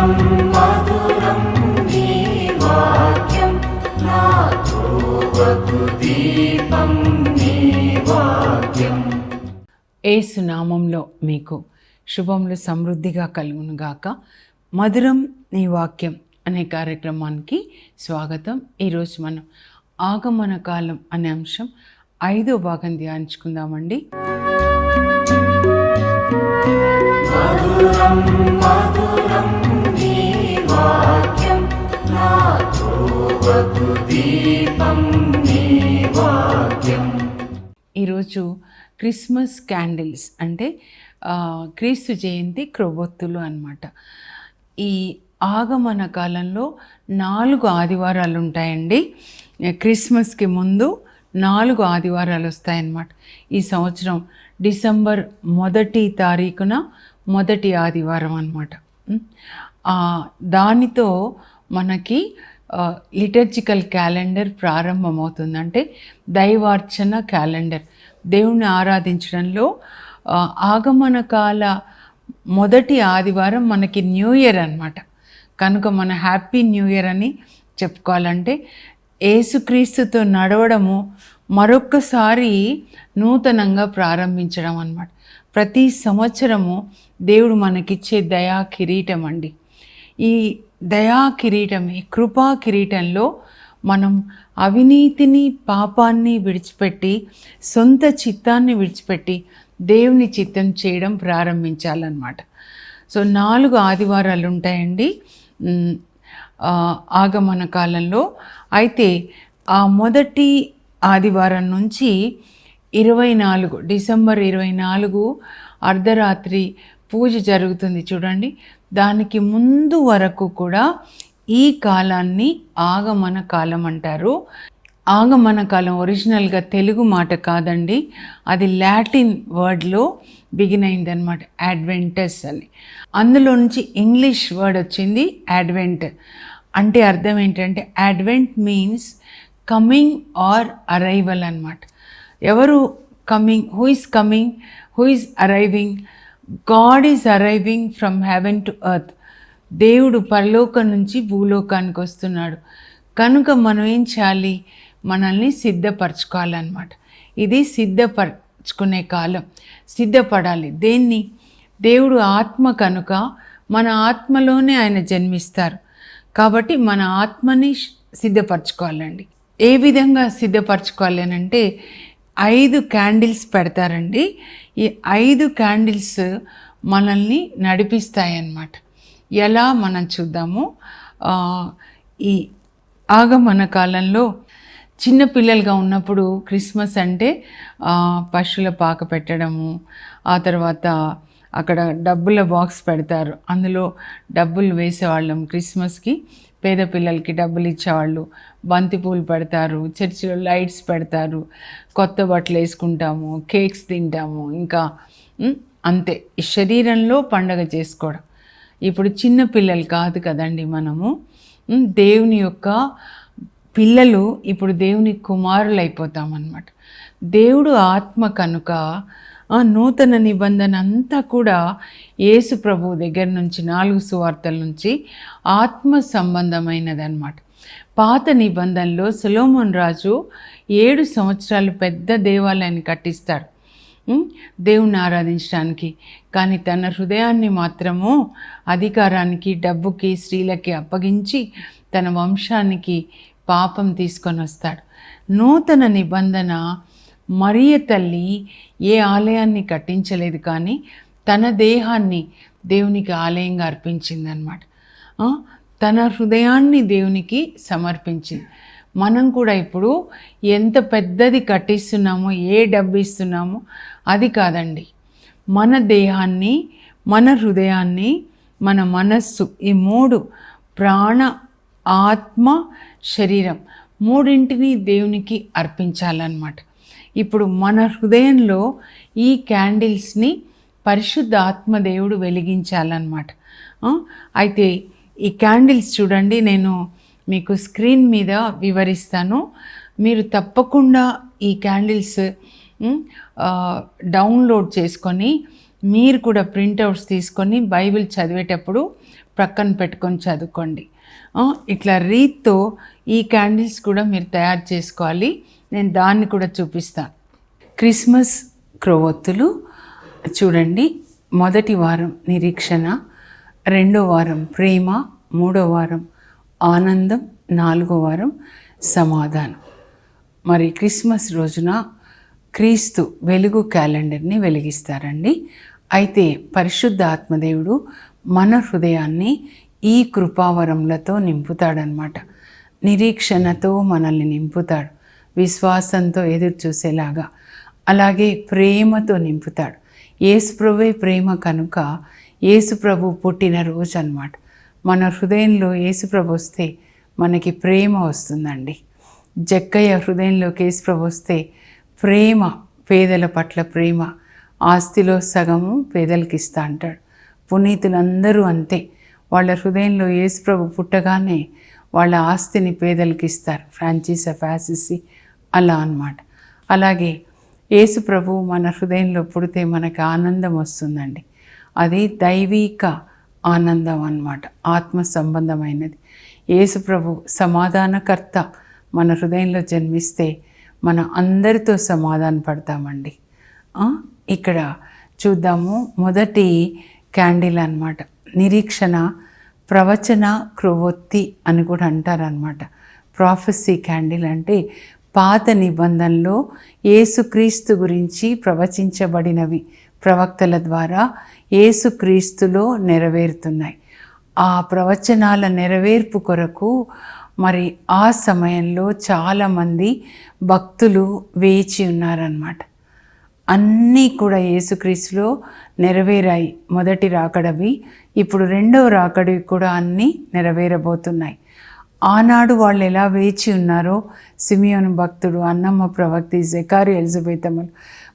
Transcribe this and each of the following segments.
మధురం మధురం నీ వాక్యం నా ధ్రువకు దీపం నీ వాక్యం ఏసు నామంలో మీకు శుభములు సమృద్ధిగా కలుగునుగాక. మధురం నీ వాక్యం అనే కార్యక్రమానికి స్వాగతం. ఈరోజు మనం ఆగమన కాలం అనే అంశం ఐదో భాగం ధ్యానించుకుందామండి. మధురం వాక్యం దీపం నీ వాక్యం. ఈరోజు క్రిస్మస్ క్యాండిల్స్ అంటే క్రీస్తు జయంతి క్రొవ్వొత్తులు అనమాట ఈ ఆగమన కాలంలో నాలుగు ఆదివారాలు ఉంటాయండి క్రిస్మస్కి ముందు నాలుగు ఆదివారాలు వస్తాయన్నమాట ఈ సంవత్సరం డిసెంబర్ మొదటి తారీఖున మొదటి ఆదివారం అనమాట దానితో మనకి లిటర్జికల్ క్యాలెండర్ ప్రారంభమవుతుంది. అంటే దైవార్చన క్యాలెండర్ దేవుణ్ణి ఆరాధించడంలో ఆగమన కాల మొదటి ఆదివారం మనకి న్యూ ఇయర్ అన్నమాట. కనుక మన హ్యాపీ న్యూ ఇయర్ అని చెప్పుకోవాలంటే ఏసుక్రీస్తుతో నడవడము మరొక్కసారి నూతనంగా ప్రారంభించడం అన్నమాట. ప్రతి సంవత్సరము దేవుడు మనకిచ్చే దయా కిరీటం అండి. ఈ దయా కిరీటం ఈ కృపా కిరీటంలో మనం అవినీతిని పాపాన్ని విడిచిపెట్టి సొంత చిత్తాన్ని విడిచిపెట్టి దేవుని చిత్తం చేయడం ప్రారంభించాలన్నమాట. సో నాలుగు ఆదివారాలు ఉంటాయండి ఆగమన కాలంలో. అయితే ఆ మొదటి ఆదివారం నుంచి ఇరవై నాలుగు డిసెంబర్ ఇరవై నాలుగు అర్ధరాత్రి పూజ జరుగుతుంది చూడండి. దానికి ముందు వరకు కూడా ఈ కాలాన్ని ఆగమన కాలం అంటారు. ఆగమన కాలం ఒరిజినల్గా తెలుగు మాట కాదండి. అది లాటిన్ వర్డ్లో బిగిన్ అయిందనమాట అడ్వెంటస్ అని. అందులో నుంచి ఇంగ్లీష్ వర్డ్ వచ్చింది అడ్వెంట్. అంటే అర్థం ఏంటంటే Advent means coming or arrival అన్నమాట. ఎవరు coming who is coming who is arriving God is arriving from heaven to earth దేవుడు పరలోకం నుంచి భూలోకానికి వస్తున్నాడు. కనుక మనం ఏం చేయాలి? మనల్ని సిద్ధపరచుకోవాలన్నమాట. ఇది సిద్ధపరచుకునే కాలం. సిద్ధపడాలి. దేన్ని? దేవుడు ఆత్మ కనుక మన ఆత్మలోనే ఆయన జన్మిస్తారు. కాబట్టి మన ఆత్మని సిద్ధపరచుకోవాలండి. ఏ విధంగా సిద్ధపరచుకోవాలి అంటే ఐదు క్యాండిల్స్ పెడతారండి. ఈ ఐదు క్యాండిల్స్ మనల్ని నడిపిస్తాయి అన్నమాట ఎలా మనం చూద్దాము. ఈ ఆగమన కాలంలో చిన్న పిల్లలుగా ఉన్నప్పుడు క్రిస్మస్ అంటే పశువుల పాక పెట్టడము ఆ తర్వాత అక్కడ డబ్బుల బాక్స్ పెడతారు. అందులో డబ్బులు వేసేవాళ్ళం క్రిస్మస్కి. పేద పిల్లలకి డబ్బులు ఇచ్చేవాళ్ళు. బంతిపూలు పెడతారు చర్చిలో లైట్స్ పెడతారు కొత్త బట్టలు వేసుకుంటాము కేక్స్ తింటాము ఇంకా అంతే. శరీరంలో పండగ చేసుకోవడం. ఇప్పుడు చిన్న పిల్లలు కాదు కదండి మనము. దేవుని యొక్క పిల్లలు ఇప్పుడు దేవుని కుమారులు అయిపోతామన్నమాట దేవుడు ఆత్మ కనుక ఆ నూతన నిబంధన అంతా కూడా యేసు ప్రభు దగ్గర నుంచి నాలుగు సువార్తల నుంచి ఆత్మ సంబంధమైనదన్నమాట. పాత నిబంధనలో సులోమన్ రాజు ఏడు సంవత్సరాలు పెద్ద దేవాలయాన్ని కట్టిస్తాడు. ఉం? దేవుణ్ణి ఆరాధించడానికి. కానీ తన హృదయాన్ని మాత్రము అధికారానికి డబ్బుకి స్త్రీలకి అప్పగించి తన వంశానికి పాపం తీసుకొని వస్తాడు. నూతన నిబంధన మరియ తల్లి ఏ ఆలయాన్ని కట్టించలేదు కానీ తన దేహాన్ని దేవునికి ఆలయంగా అర్పించిందనమాట తన హృదయాన్ని దేవునికి సమర్పించింది. మనం కూడా ఇప్పుడు ఎంత పెద్దది కట్టిస్తున్నామో ఏ డబ్బు ఇస్తున్నామో అది కాదండి. మన దేహాన్ని మన హృదయాన్ని మన మనస్సు ఈ మూడు ప్రాణ ఆత్మ శరీరం మూడింటిని దేవునికి అర్పించాలన్నమాట. ఇప్పుడు మన హృదయంలో ఈ క్యాండిల్స్ని పరిశుద్ధ ఆత్మదేవుడు వెలిగించాలన్నమాట. అయితే ఈ క్యాండిల్స్ చూడండి నేను మీకు స్క్రీన్ మీద వివరిస్తాను. మీరు తప్పకుండా ఈ క్యాండిల్స్ డౌన్లోడ్ చేసుకొని మీరు కూడా ప్రింట్అవుట్స్ తీసుకొని బైబిల్ చదివేటప్పుడు ప్రక్కన పెట్టుకొని చదువుకోండి. ఇట్లా రీత్తో ఈ క్యాండిల్స్ కూడా మీరు తయారు చేసుకోవాలి. నేను దాన్ని కూడా చూపిస్తాను క్రిస్మస్ క్రొవ్వొత్తులు చూడండి మొదటి వారం నిరీక్షణ రెండో వారం ప్రేమ మూడో వారం ఆనందం నాలుగో వారం సమాధానం. మరి క్రిస్మస్ రోజున క్రీస్తు వెలుగు క్యాలెండర్ని వెలిగిస్తారండి. అయితే పరిశుద్ధ ఆత్మదేవుడు మన హృదయాన్ని ఈ కృపావరములతో నింపుతాడనమాట. నిరీక్షణతో మనల్ని నింపుతాడు. విశ్వాసంతో ఎదురు చూసేలాగా అలాగే ప్రేమతో నింపుతాడు. యేసుప్రభే ప్రేమ కనుక యేసుప్రభు పుట్టిన రోజు అన్నమాట మన హృదయంలో యేసుప్రభు వస్తే మనకి ప్రేమ వస్తుందండి. జక్కయ్య హృదయంలోకి యేసుప్రభు వస్తే ప్రేమ పేదల పట్ల ప్రేమ ఆస్తిలో సగము పేదలకి ఇస్తా అంటాడు. పునీతులందరూ అంతే. వాళ్ళ హృదయంలో యేసుప్రభు పుట్టగానే వాళ్ళ ఆస్తిని పేదలకి ఇస్తారు ఫ్రాంచైజ్ ఆఫ్ యాసిసి అలా అన్నమాట. అలాగే యేసుప్రభు మన హృదయంలో పుడితే మనకి ఆనందం వస్తుందండి. అది దైవీక ఆనందం అన్నమాట. ఆత్మ సంబంధమైనది. యేసుప్రభు సమాధానకర్త మన హృదయంలో జన్మిస్తే మన అందరితో సమాధాన పడతామండి ఇక్కడ చూద్దాము. మొదటి క్యాండిల్ అనమాట నిరీక్షణ ప్రవచన క్రొవ్వొత్తి అని కూడా అంటారనమాట ప్రాఫెసీ క్యాండిల్ అంటే పాత నిబంధనలో ఏసుక్రీస్తు గురించి ప్రవచించబడినవి ప్రవక్తల ద్వారా ఏసుక్రీస్తులో నెరవేరుతున్నాయి. ఆ ప్రవచనాల నెరవేర్పు కొరకు మరి ఆ సమయంలో చాలామంది భక్తులు వేచి ఉన్నారన్నమాట. అన్నీ కూడా యేసుక్రీస్తులో నెరవేరాయి మొదటి రాకడవి. ఇప్పుడు రెండవ రాకడివి కూడా అన్నీ నెరవేరబోతున్నాయి. ఆనాడు వాళ్ళు ఎలా వేచి ఉన్నారో సిమియోను భక్తుడు అన్నమ్మ ప్రవక్తి జకారి ఎలిజబెతమ్మలు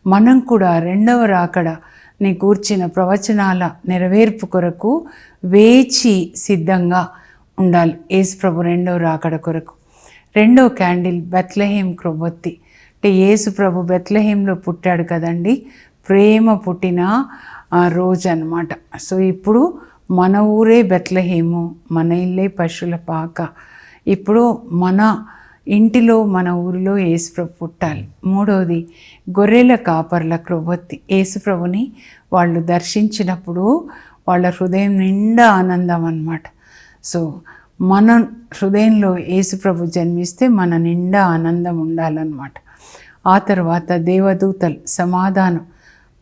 మనం కూడా రెండవ రాకడ నీ కూర్చిన ప్రవచనాల నెరవేర్పు కొరకు వేచి సిద్ధంగా ఉండాలి. యేసు ప్రభు రెండవ రాకడ కొరకు. రెండో క్యాండిల్ బెత్లహేం క్రొవ్వొత్తి. అంటే యేసు ప్రభు బెత్లహేంలో పుట్టాడు కదండి. ప్రేమ పుట్టిన రోజు అన్నమాట సో ఇప్పుడు మన ఊరే బెత్లహేము మన ఇల్లే పశువుల పాక. ఇప్పుడు మన ఇంటిలో మన ఊరిలో యేసుప్రభు పుట్టాలి. మూడవది గొర్రెల కాపర్ల క్రొవ్వొత్తి. యేసుప్రభుని వాళ్ళు దర్శించినప్పుడు వాళ్ళ హృదయం నిండా ఆనందం అన్నమాట. సో మన హృదయంలో యేసుప్రభు జన్మిస్తే మన నిండా ఆనందం ఉండాలన్నమాట. ఆ తర్వాత దేవదూతలు సమాధానం.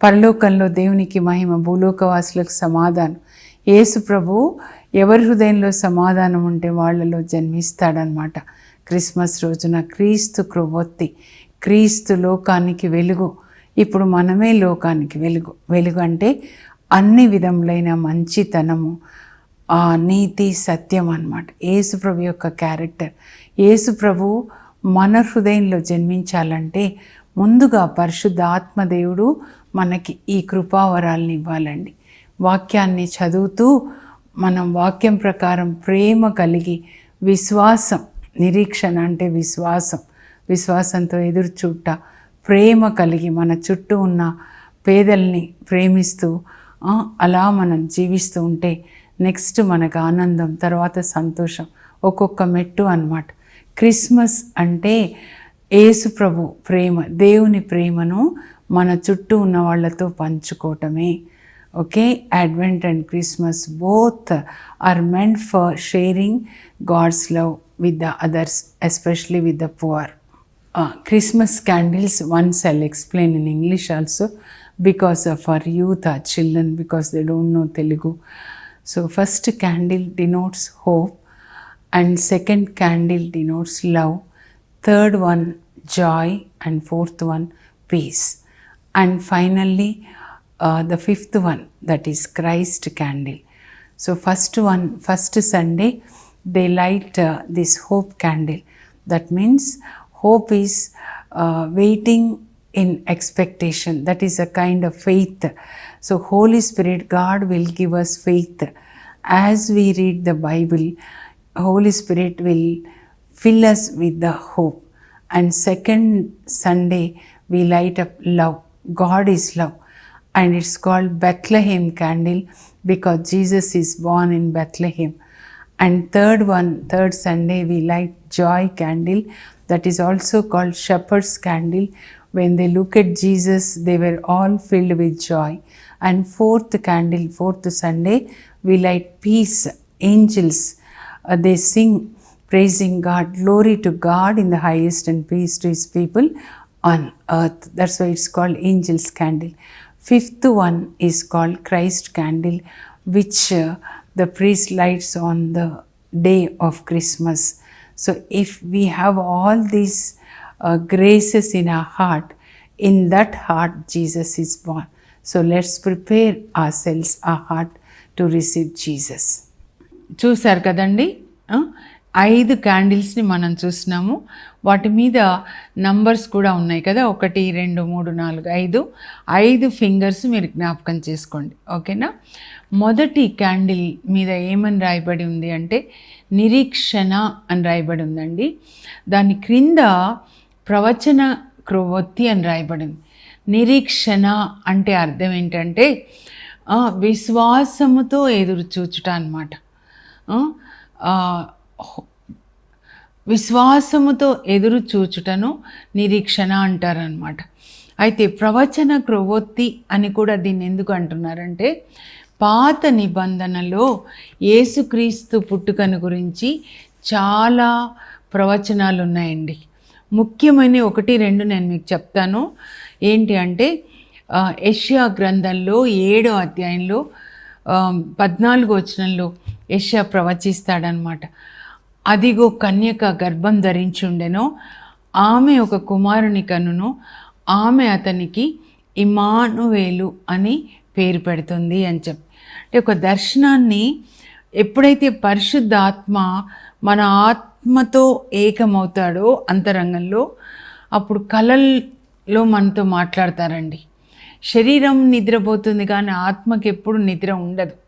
పరలోకంలో దేవునికి మహిమ భూలోకవాసులకు సమాధానం. యేసు ప్రభు ఎవరి హృదయంలో సమాధానం ఉంటే వాళ్ళలో జన్మిస్తాడనమాట. క్రిస్మస్ రోజున క్రీస్తు క్రొవ్వొత్తి క్రీస్తు లోకానికి వెలుగు. ఇప్పుడు మనమే లోకానికి వెలుగు. వెలుగు అంటే అన్ని విధములైన మంచితనము ఆ నీతి సత్యం అనమాట యేసుప్రభు యొక్క క్యారెక్టర్. యేసుప్రభు ప్రభు మన హృదయంలో జన్మించాలంటే ముందుగా పరిశుద్ధ ఆత్మదేవుడు మనకి ఈ కృపావరాల్ని ఇవ్వాలండి. వాక్యాన్ని చదువుతూ మనం వాక్యం ప్రకారం ప్రేమ కలిగి విశ్వాసం నిరీక్షణ అంటే విశ్వాసం విశ్వాసంతో ఎదురు చూట ప్రేమ కలిగి మన చుట్టూ ఉన్న పేదల్ని ప్రేమిస్తూ అలా మనం జీవిస్తూ ఉంటే నెక్స్ట్ మనకు ఆనందం తర్వాత సంతోషం ఒక్కొక్క మెట్టు అన్నమాట. క్రిస్మస్ అంటే యేసు ప్రభు ప్రేమ దేవుని ప్రేమను మన చుట్టూ ఉన్న వాళ్ళతో పంచుకోవటమే. Okay? Advent and Christmas both are meant for sharing God's love with the others especially with the poor Christmas candles once I'll explain in English also because of our youth or children because they don't know Telugu so first candle denotes hope and second candle denotes love. Third one joy. And fourth one peace. And finally uh, the fifth one that is christ candle. So first one first sunday they light uh, this hope candle. That means hope is uh, waiting in expectation. That is a kind of faith. So holy spirit god will give us faith. As we read the bible holy spirit will fill us with the hope and second sunday we light up love god is love and it's called Bethlehem candle because Jesus is born in Bethlehem. And third one, third Sunday, we light joy candle that is also called shepherd's candle. When they look at Jesus, they were all filled with joy. And fourth candle, fourth Sunday, we light peace, angels. Uh, they sing praising God, glory to God in the highest and peace to his people on earth. That's why it's called angel's candle. Fifth one is called Christ candle, which uh, the priest lights on the day of Christmas. So, if we have all these uh, graces in our heart, in that heart Jesus is born. So, let's prepare ourselves, our heart to receive Jesus. చూశారు కదండి? ఐదు క్యాండిల్స్ని మనం చూసినాము వాటి మీద numbers కూడా ఉన్నాయి కదా? ఒకటి రెండు మూడు నాలుగు ఐదు. ఐదు ఫింగర్స్ మీరు జ్ఞాపకం చేసుకోండి. ఓకేనా? మొదటి క్యాండిల్ మీద ఏమని రాయబడి ఉంది అంటే నిరీక్షణ అని రాయబడి ఉందండి. దాని క్రింద ప్రవచన క్రొవ్వొత్తి అని రాయబడింది నిరీక్షణ అంటే అర్థం ఏంటంటే విశ్వాసముతో ఎదురు చూచుట అనమాట విశ్వాసముతో ఎదురు చూచుటను నిరీక్షణ అంటారనమాట అయితే ప్రవచన క్రొవొత్తి అని కూడా దీన్ని ఎందుకు అంటున్నారంటే పాత నిబంధనలో యేసుక్రీస్తు పుట్టుకను గురించి చాలా ప్రవచనాలు ఉన్నాయండి ముఖ్యమైన ఒకటి రెండు నేను మీకు చెప్తాను. ఏంటి అంటే ఏషియా గ్రంథంలో ఏడో అధ్యాయంలో పద్నాలుగు వచనంలో యష్యా ప్రవచిస్తాడనమాట. అదిగో కన్యక గర్భం ధరించుండెనో ఆమె ఒక కుమారుని కనును ఆమె అతనికి ఇమానువేలు అని పేరు పెడుతుంది అని చెప్పి అంటే ఒక దర్శనాన్ని ఎప్పుడైతే పరిశుద్ధాత్మ మన ఆత్మతో ఏకమవుతాడో అంతరంగంలో అప్పుడు కళల్లో మనతో మాట్లాడతారండి. శరీరం నిద్రపోతుంది కానీ ఆత్మకి ఎప్పుడు నిద్ర ఉండదు.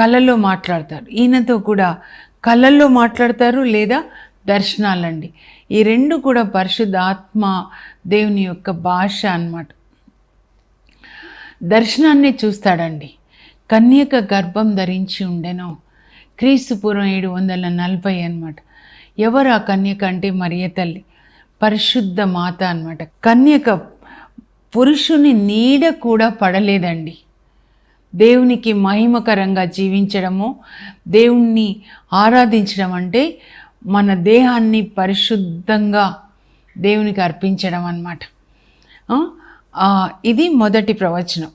కళల్లో మాట్లాడతారు. ఈయనతో కూడా కళల్లో మాట్లాడతారు లేదా దర్శనాలండి. ఈ రెండు కూడా పరిశుద్ధ ఆత్మ దేవుని యొక్క భాష అన్నమాట. దర్శనాన్ని చూస్తాడండి. కన్యక గర్భం ధరించి ఉండెను. క్రీస్తు పూర్వం ఏడు వందల నలభై అనమాట ఎవరు ఆ కన్యక అంటే? మరియ తల్లి. పరిశుద్ధ మాత అన్నమాట. కన్యక పురుషుని నీడ కూడా పడలేదండి. దేవునికి మహిమకరంగా జీవించడము దేవుణ్ణి ఆరాధించడం అంటే మన దేహాన్ని పరిశుద్ధంగా దేవునికి అర్పించడం అన్నమాట. ఇది మొదటి ప్రవచనం.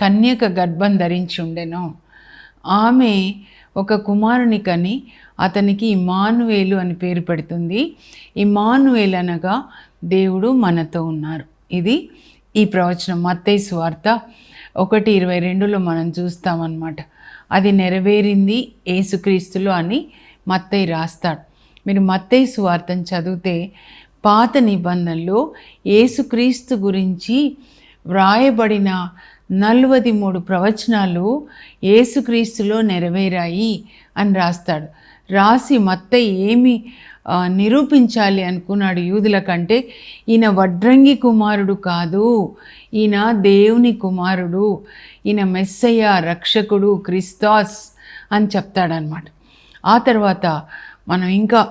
కన్యక గర్భం ధరించి ఉండెను. ఆమె ఒక కుమారుని కని అతనికి ఇమానువేలు అని పేరు పెడుతుంది. ఇమానువేలు అనగా దేవుడు మనతో ఉన్నారు. ఇది ఈ ప్రవచనం. మత్తైసు వార్త ఒకటి ఇరవై రెండులో మనం చూస్తామన్నమాట. అది నెరవేరింది ఏసుక్రీస్తులో అని మత్తయ్య రాస్తాడు. మీరు మత్తయ్య సువార్తను చదివితే పాత నిబంధనలో ఏసుక్రీస్తు గురించి వ్రాయబడిన నలభై మూడు ప్రవచనాలు ఏసుక్రీస్తులో నెరవేరాయి అని రాస్తాడు. రాసి మత్తయి ఏమి నిరూపించాలి అనుకున్నాడు యూదుల కంటే ఈయన వడ్రంగి కుమారుడు కాదు ఈయన దేవుని కుమారుడు ఈయన మెస్సయ్య రక్షకుడు క్రిస్తాస్ అని చెప్తాడనమాట ఆ తర్వాత మనం ఇంకా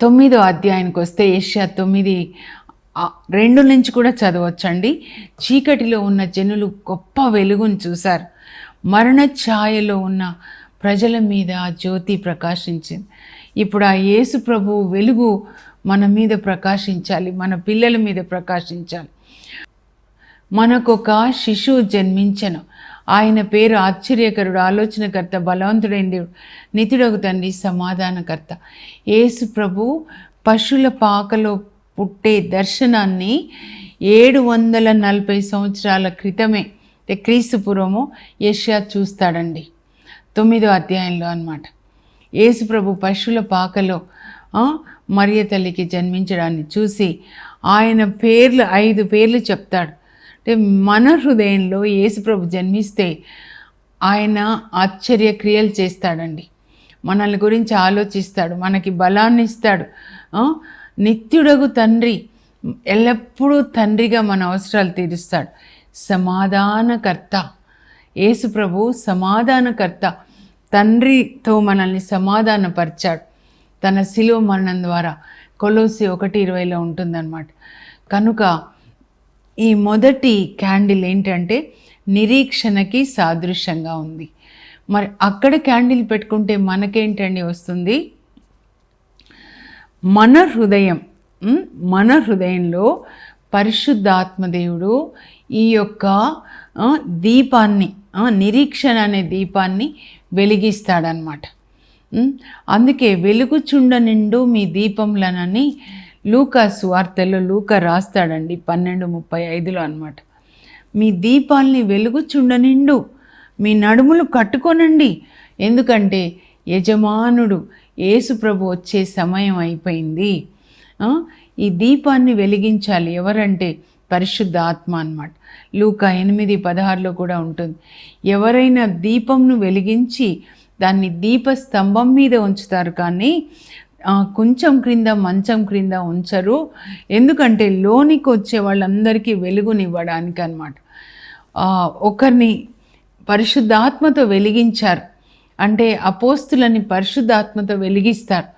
తొమ్మిదో అధ్యాయానికి వస్తే ఏషియా తొమ్మిది రెండు నుంచి కూడా చదవచ్చండి. చీకటిలో ఉన్న జనులు గొప్ప వెలుగును చూశారు. మరణ ఛాయలో ఉన్న ప్రజల మీద ఆ జ్యోతి ప్రకాశించింది. ఇప్పుడు ఆ యేసు ప్రభు వెలుగు మన మీద ప్రకాశించాలి మన పిల్లల మీద ప్రకాశించాలి. మనకొక శిశువు జన్మించను. ఆయన పేరు ఆశ్చర్యకరుడు ఆలోచనకర్త బలవంతుడైన దేవుడు నితుడగు తండ్రి సమాధానకర్త. యేసు ప్రభు పశువుల పాకలో పుట్టే దర్శనాన్ని ఏడు వందల నలభై సంవత్సరాల క్రితమే అంటే యష్యా చూస్తాడండి. తొమ్మిదో అధ్యాయంలో అనమాట యేసుప్రభు పశువుల పాకలో మరియ తల్లికి జన్మించడాన్ని చూసి ఆయన పేర్లు ఐదు పేర్లు చెప్తాడు. అంటే మన హృదయంలో యేసుప్రభు జన్మిస్తే ఆయన ఆశ్చర్య క్రియలు చేస్తాడండి. మనల్ని గురించి ఆలోచిస్తాడు మనకి బలాన్ని ఇస్తాడు. నిత్యుడగు తండ్రి ఎల్లప్పుడూ తండ్రిగా మన అవసరాలు తీరుస్తాడు. సమాధానకర్త. యేసు ప్రభు సమాధానకర్త తండ్రితో మనల్ని సమాధానపరిచాడు. తన శిలువ మరణం ద్వారా కొలోసి ఒకటి ఇరవైలో ఉంటుందన్నమాట. కనుక ఈ మొదటి క్యాండిల్ ఏంటంటే నిరీక్షణకి సాదృశ్యంగా ఉంది. మరి అక్కడ క్యాండిల్ పెట్టుకుంటే మనకేంటండి వస్తుంది? మన హృదయం మన హృదయంలో పరిశుద్ధాత్మదేవుడు ఈ యొక్క దీపాన్ని నిరీక్షణ అనే దీపాన్ని వెలిగిస్తాడనమాట అందుకే వెలుగుచుండ నిండు మీ దీపంలనని లూకా వార్తల్లో లూకా రాస్తాడండి పన్నెండు ముప్పై ఐదులో అనమాట మీ దీపాల్ని వెలుగుచుండ నిండు మీ నడుములు కట్టుకొనండి. ఎందుకంటే యజమానుడు ఏసుప్రభు వచ్చే సమయం అయిపోయింది. ఈ దీపాన్ని వెలిగించాలి ఎవరంటే పరిశుద్ధ ఆత్మ అన్నమాట. లూకా ఎనిమిది పదహారులో కూడా ఉంటుంది. ఎవరైనా దీపంను వెలిగించి దాన్ని దీప స్తంభం మీద ఉంచుతారు కానీ ఆ, కొంచెం క్రింద మంచం క్రింద ఉంచరు. ఎందుకంటే లోనికి వచ్చే వాళ్ళందరికీ వెలుగునివ్వడానికి అనమాట ఒకరిని పరిశుద్ధాత్మతో వెలిగించారు. అంటే అపోస్తులని పరిశుద్ధాత్మతో వెలిగిస్తారు.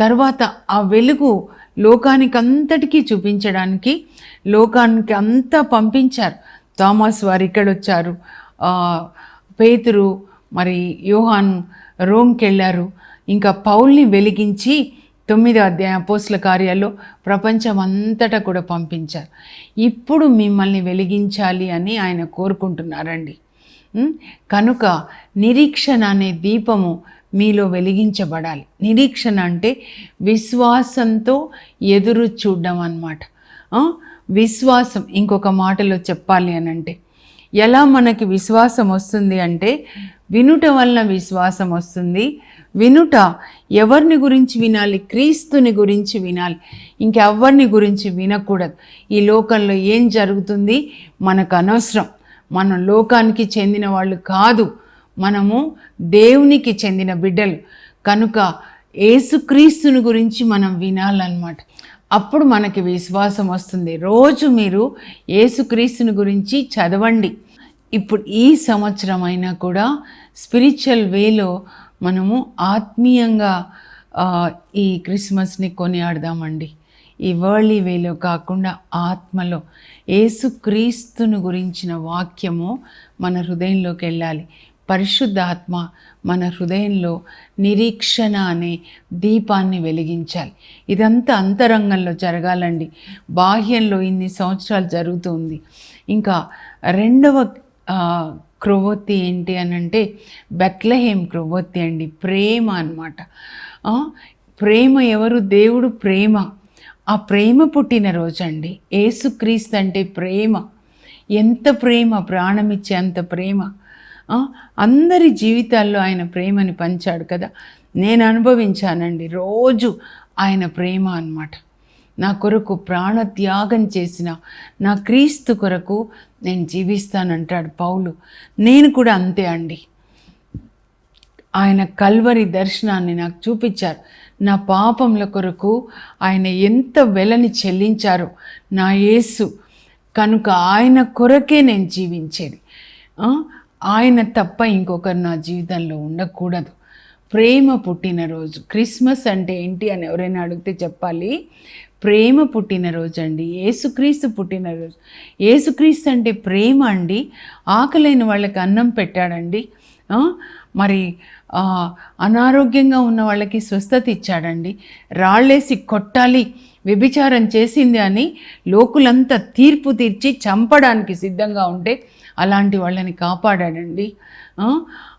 తర్వాత ఆ వెలుగు లోకానికి అంతటికీ చూపించడానికి లోకానికి అంతా పంపించారు. థామస్ వారు ఇక్కడ వచ్చారు పేతురు మరి యోహాన్ రోమ్కి వెళ్ళారు ఇంకా పౌల్ని వెలిగించి తొమ్మిదో అధ్యాయ పోస్టుల కార్యాల్లో ప్రపంచం అంతటా కూడా పంపించారు. ఇప్పుడు మిమ్మల్ని వెలిగించాలి అని ఆయన కోరుకుంటున్నారండి. కనుక నిరీక్షణ అనే దీపము మీలో వెలిగించబడాలి. నిరీక్షణ అంటే విశ్వాసంతో ఎదురు చూడడం అన్నమాట. విశ్వాసం ఇంకొక మాటలో చెప్పాలి అని అంటే ఎలా మనకి విశ్వాసం వస్తుంది అంటే వినుట వలన విశ్వాసం వస్తుంది. వినుట ఎవరిని గురించి వినాలి? క్రీస్తుని గురించి వినాలి. ఇంకెవరిని గురించి వినకూడదు. ఈ లోకంలో ఏం జరుగుతుంది? మనకు అనవసరం. మనం లోకానికి చెందిన వాళ్ళు కాదు. మనము దేవునికి చెందిన బిడ్డలు. కనుక ఏసుక్రీస్తుని గురించి మనం వినాలన్నమాట. అప్పుడు మనకి విశ్వాసం వస్తుంది. రోజు మీరు ఏసుక్రీస్తుని గురించి చదవండి. ఇప్పుడు ఈ సంవత్సరం అయినా కూడా స్పిరిచువల్ వేలో మనము ఆత్మీయంగా ఈ క్రిస్మస్ని కొనియాడదామండి. ఈ వరల్డీ వేలో కాకుండా ఆత్మలో ఏసుక్రీస్తుని గురించిన వాక్యము మన హృదయంలోకి వెళ్ళాలి. పరిశుద్ధాత్మ మన హృదయంలో నిరీక్షణ అనే దీపాన్ని వెలిగించాలి. ఇదంతా అంతరంగంలో జరగాలండి. బాహ్యంలో ఇన్ని సంవత్సరాలు జరుగుతుంది ఇంకా రెండవ క్రొవ్వొత్తి ఏంటి అని అంటే బెత్లహేం క్రొవ్వొత్తి అండి. ప్రేమ అన్నమాట. ప్రేమ ఎవరు? దేవుడు ప్రేమ. ఆ ప్రేమ పుట్టిన రోజండి. ఏసుక్రీస్తు అంటే ప్రేమ. ఎంత ప్రేమ? ప్రాణమిచ్చే అంత ప్రేమ. అందరి జీవితాల్లో ఆయన ప్రేమని పంచాడు కదా. నేను అనుభవించానండి. రోజు ఆయన ప్రేమ అన్నమాట. నా కొరకు ప్రాణత్యాగం చేసిన నా క్రీస్తు కొరకు నేను జీవిస్తానంటాడు పౌలు. నేను కూడా అంతే అండి. ఆయన కల్వరి దర్శనాన్ని నాకు చూపించారు. నా పాపముల కొరకు ఆయన ఎంత వెలని చెల్లించారో నా యేసు. కనుక ఆయన కొరకే నేను జీవించేది. ఆయన తప్ప ఇంకొకరు నా జీవితంలో ఉండకూడదు. ప్రేమ పుట్టినరోజు క్రిస్మస్ అంటే ఏంటి అని ఎవరైనా అడిగితే చెప్పాలి. ప్రేమ పుట్టినరోజు అండి. ఏసుక్రీస్తు పుట్టినరోజు ఏసుక్రీస్తు అంటే ప్రేమ అండి. ఆకలైన వాళ్ళకి అన్నం పెట్టాడండి. మరి అనారోగ్యంగా ఉన్న వాళ్ళకి స్వస్థత ఇచ్చాడండి. రాళ్ళేసి కొట్టాలి వ్యభిచారం చేసింది అని లోకులంతా తీర్పు తీర్చి చంపడానికి సిద్ధంగా ఉంటే అలాంటి వాళ్ళని కాపాడాడండి.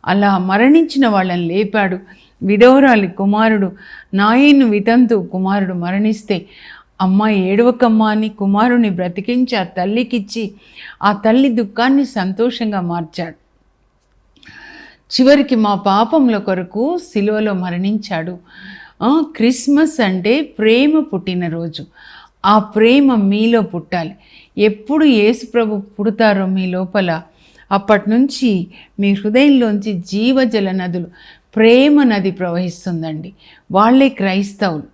అలా మరణించిన వాళ్ళని లేపాడు. విధవరాలి కుమారుడు నాయను వితంతు కుమారుడు మరణిస్తే అమ్మ ఏడవకమ్మ అని కుమారుని బ్రతికించి ఆ తల్లికిచ్చి ఆ తల్లి దుఃఖాన్ని సంతోషంగా మార్చాడు. చివరికి మా పాపముల కొరకు సిలువలో మరణించాడు. క్రిస్మస్ అంటే ప్రేమ పుట్టినరోజు. ఆ ప్రేమ మీలో పుట్టాలి. ఎప్పుడు యేసుప్రభు పుడతారో మీ లోపల అప్పటి నుంచి మీ హృదయంలోంచి జీవజల నదులు ప్రేమ నది ప్రవహిస్తుందండి. వాళ్ళే క్రైస్తవులు.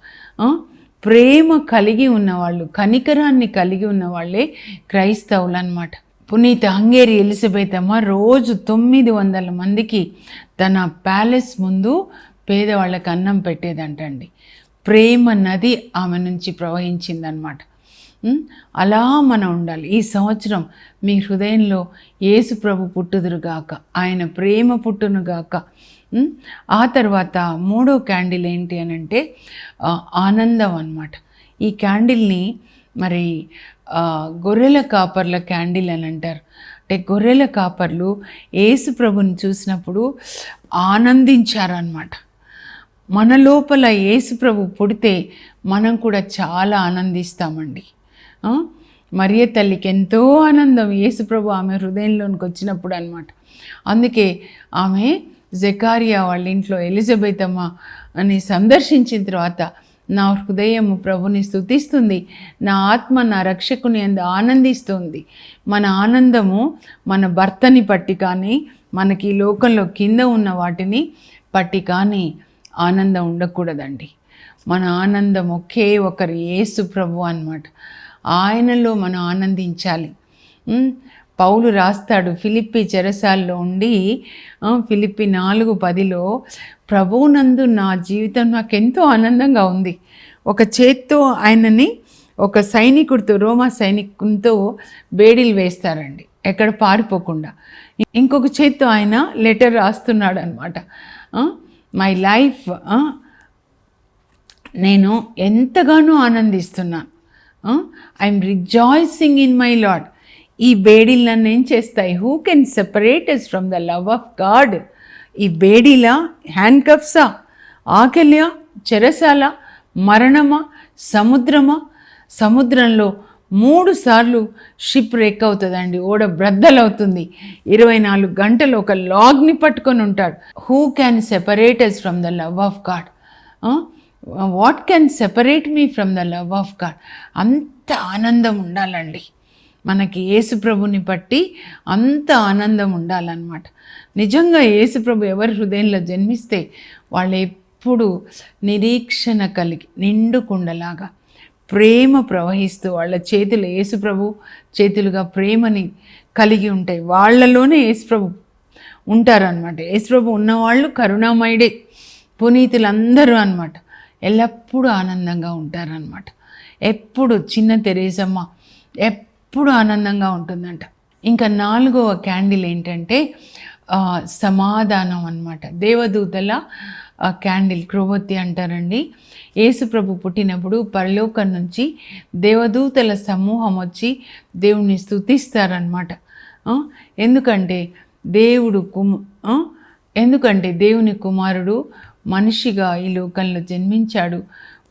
ప్రేమ కలిగి ఉన్నవాళ్ళు కనికరాన్ని కలిగి ఉన్న వాళ్ళే క్రైస్తవులు అనమాట పునీత హంగేరి ఎలిజబెత్ అమ్మ రోజు తొమ్మిది వందల మందికి తన ప్యాలెస్ ముందు పేదవాళ్ళకి అన్నం పెట్టేదంటండి. ప్రేమ నది ఆమె నుంచి ప్రవహించిందనమాట అలా మనం ఉండాలి. ఈ సంవత్సరం మీ హృదయంలో యేసు ప్రభు పుట్టుదురుగాక ఆయన ప్రేమ పుట్టునుగాక ఆ తర్వాత మూడో క్యాండిల్ ఏంటి అని అంటే ఆనందం అనమాట ఈ క్యాండిల్ని మరి గొర్రెల కాపర్ల క్యాండిల్ అని అంటారు. అంటే గొర్రెల కాపర్లు యేసు ప్రభుని చూసినప్పుడు ఆనందించారనమాట మన లోపల యేసు ప్రభు పుడితే మనం కూడా చాలా ఆనందిస్తామండి. మరియ తల్లికి ఎంతో ఆనందం. యేసుప్రభు ఆమె హృదయంలోనికి వచ్చినప్పుడు అనమాట అందుకే ఆమె జకారియా వాళ్ళ ఇంట్లో ఎలిజబెత్ అమ్మ అని సందర్శించిన తర్వాత నా హృదయం ప్రభుని స్తుతిస్తుంది. నా ఆత్మ నా రక్షకుని అందు ఆనందిస్తుంది. మన ఆనందము మన భర్తని పట్టి కానీ మనకి ఈ లోకంలో కింద ఉన్న వాటిని పట్టి కానీ ఆనందం ఉండకూడదండి. మన ఆనందం ఒకే ఒకరు యేసు ప్రభు అనమాట ఆయనలో మనం ఆనందించాలి. పౌలు రాస్తాడు ఫిలిప్పి చెరసాల్లో ఉండి ఫిలిప్పి నాలుగు పదిలో ప్రభువునందు నా జీవితం నాకు ఎంతో ఆనందంగా ఉంది. ఒక చేత్తో ఆయనని ఒక సైనికుడితో రోమా సైనికునితో బేడీలు వేస్తారండి. ఎక్కడ పారిపోకుండా. ఇంకొక చేత్తో ఆయన లెటర్ రాస్తున్నాడు అనమాట మై లైఫ్ నేను ఎంతగానో ఆనందిస్తున్నాను. I'm rejoicing in my Lord ఈ బేడీలు నన్ను ఏం చేస్తాయి? Who can separate us from the love of God ఈ బేడీలా? హ్యాండ్ కప్సా ఆకలియా? చెరసాల? మరణమా? సముద్రమా? సముద్రంలో మూడు సార్లు షిప్ రేక్ అవుతుందండి. ఓడ బ్రద్దలవుతుంది. ఇరవై నాలుగు గంటలు ఒక లాగ్ని పట్టుకొని ఉంటాడు. Who can separate us from the love of God what can separate me from the love of God అంత ఆనందం ఉండాలండి. మనకి యేసుప్రభుని బట్టి అంత ఆనందం ఉండాలన్నమాట. నిజంగా యేసుప్రభు ఎవరి హృదయంలో జన్మిస్తే వాళ్ళు ఎప్పుడు నిరీక్షణ కలిగి నిండుకుండలాగా ప్రేమ ప్రవహిస్తూ వాళ్ళ చేతులు యేసుప్రభు చేతులుగా ప్రేమని కలిగి ఉంటాయి వాళ్ళలోనే యేసుప్రభు ఉంటారనమాట యేసుప్రభు ఉన్నవాళ్ళు కరుణామయుడే పునీతులందరూ అనమాట ఎల్లప్పుడూ ఆనందంగా ఉంటారనమాట ఎప్పుడు చిన్న తెరేసమ్మ ఎప్పుడు ఆనందంగా ఉంటుందంట. ఇంకా నాలుగవ క్యాండిల్ ఏంటంటే సమాధానం అన్నమాట. దేవదూతల క్యాండిల్ క్రోవతి అంటారండి. యేసుప్రభు పుట్టినప్పుడు పరలోకం నుంచి దేవదూతల సమూహం వచ్చి దేవుణ్ణి స్థుతిస్తారనమాట ఎందుకంటే దేవుడు కుమ ఎందుకంటే దేవుని కుమారుడు మనిషిగా ఈ లోకంలో జన్మించాడు.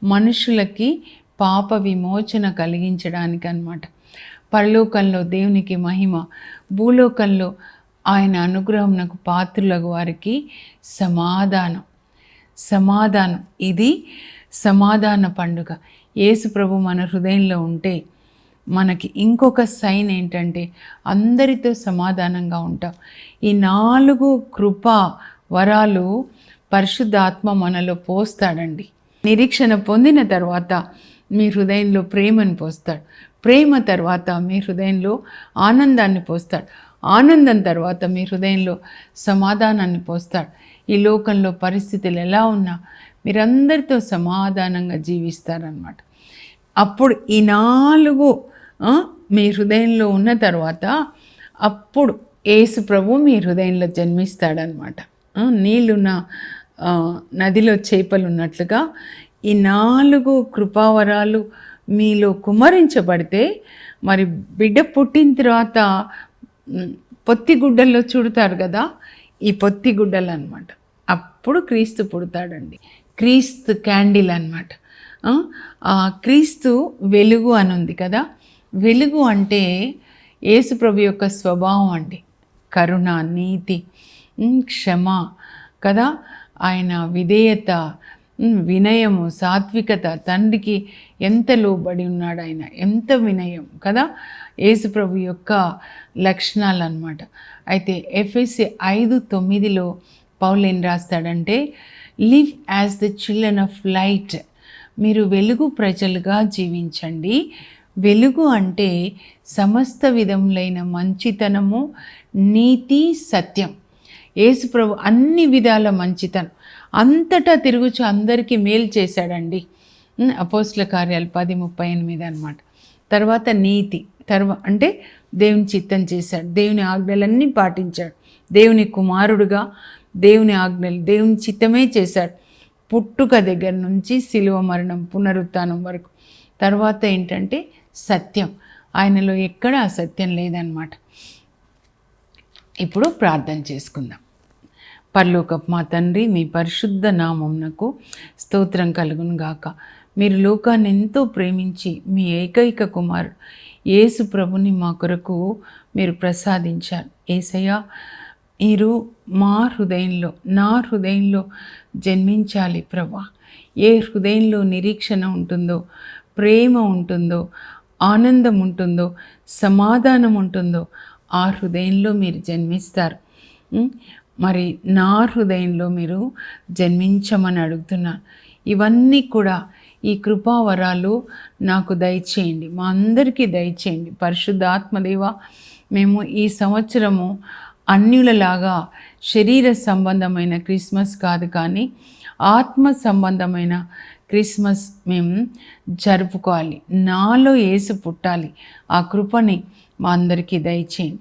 మనుషులకి పాప విమోచన కలిగించడానికి అన్నమాట పరలోకంలో దేవునికి మహిమ భూలోకంలో ఆయన అనుగ్రహంనకు పాత్రులకు వారికి సమాధానం. సమాధానం. ఇది సమాధాన పండుగ. యేసు ప్రభు మన హృదయంలో ఉంటే మనకి ఇంకొక సైన్ ఏంటంటే అందరితో సమాధానంగా ఉంటాం. ఈ నాలుగు కృపా వరాలు పరిశుద్ధాత్మ మనలో పోస్తాడండి. నిరీక్షణ పొందిన తర్వాత మీ హృదయంలో ప్రేమను పోస్తాడు. ప్రేమ తర్వాత మీ హృదయంలో ఆనందాన్ని పోస్తాడు. ఆనందం తర్వాత మీ హృదయంలో సమాధానాన్ని పోస్తాడు. ఈ లోకంలో పరిస్థితులు ఎలా ఉన్నా మీరందరితో సమాధానంగా జీవిస్తారనమాట అప్పుడు ఈ నాలుగు మీ హృదయంలో ఉన్న తర్వాత అప్పుడు యేసు ప్రభు మీ హృదయంలో జన్మిస్తాడనమాట ఆ, నీళ్ళున్న నదిలో చేపలు ఉన్నట్లుగా ఈ నాలుగు కృపావరాలు మీలో కుమరించబడితే మరి బిడ్డ పుట్టిన తర్వాత పొత్తిగుడ్డల్లో పొత్తి గుడ్డల్లో చూడతారు కదా ఈ పొత్తి గుడ్డలు అనమాట అప్పుడు క్రీస్తు పుడతాడండి. క్రీస్తు క్యాండిల్ అనమాట క్రీస్తు వెలుగు అని ఉంది కదా. వెలుగు అంటే యేసుప్రభు యొక్క స్వభావం అండి. కరుణ నీతి క్షమ కదా. ఆయన విధేయత వినయము సాత్వికత తండ్రికి ఎంత లోబడి ఉన్నాడు ఆయన ఎంత వినయం కదా? యేసుప్రభు యొక్క లక్షణాలు అనమాట అయితే ఎఫ్ఎస్సి ఐదు తొమ్మిదిలో పౌలు ఏం రాస్తాడంటే live as the children of light. మీరు వెలుగు ప్రజలుగా జీవించండి. వెలుగు అంటే సమస్త విధములైన మంచితనము నీతి సత్యం. యేసుప్రభు అన్ని విధాల మంచితనం. అంతటా తిరుగుచు అందరికీ మేలు చేశాడండి. అపోస్ల కార్యాలు పది ముప్పై ఎనిమిది అనమాట తర్వాత నీతి తర్వా అంటే దేవుని చిత్తం చేశాడు. దేవుని ఆజ్ఞలన్నీ పాటించాడు. దేవుని కుమారుడుగా దేవుని ఆజ్ఞలు దేవుని చిత్తమే చేశాడు. పుట్టుక దగ్గర నుంచి శిలువ మరణం పునరుత్నం వరకు. తర్వాత ఏంటంటే సత్యం. ఆయనలో ఎక్కడ అసత్యం లేదనమాట ఇప్పుడు ప్రార్థన చేసుకుందాం. పరలోకపు మా తండ్రి మీ పరిశుద్ధ నామమునకు స్తోత్రం కలుగును గాక. మీరు లోకాన్ని ఎంతో ప్రేమించి మీ ఏకైక కుమారుడు యేసు ప్రభుని మా కొరకు మీరు ప్రసాదించారు. ఏసయ్య మీరు మా హృదయంలో నా హృదయంలో జన్మించాలి ప్రభా. ఏ హృదయంలో నిరీక్షణ ఉంటుందో ప్రేమ ఉంటుందో ఆనందం ఉంటుందో సమాధానం ఉంటుందో ఆ హృదయంలో మీరు జన్మిస్తారు. మరి నా హృదయంలో మీరు జన్మించమని అడుగుతున్నా ఇవన్నీ కూడా ఈ కృపావరాలు నాకు దయచేయండి. మా అందరికీ దయచేయండి. పరిశుద్ధాత్మదేవ మేము ఈ సంవత్సరము అన్యులలాగా శరీర సంబంధమైన క్రిస్మస్ కాదు కానీ ఆత్మ సంబంధమైన క్రిస్మస్ మేము జరుపుకోవాలి. నాలో ఏసు పుట్టాలి. ఆ కృపని మా అందరికీ దయచేయండి.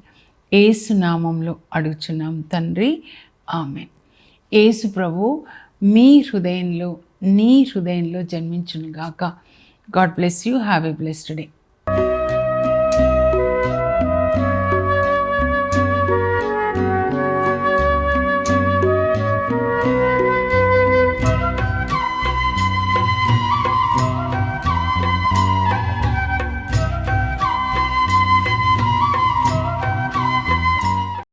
ఏసు నామంలో అడుగుచున్నాం తండ్రి. ఆమె ఏసు ప్రభు మీ హృదయంలో నీ హృదయంలో జన్మించునుగాక God bless you. Have a blessed day.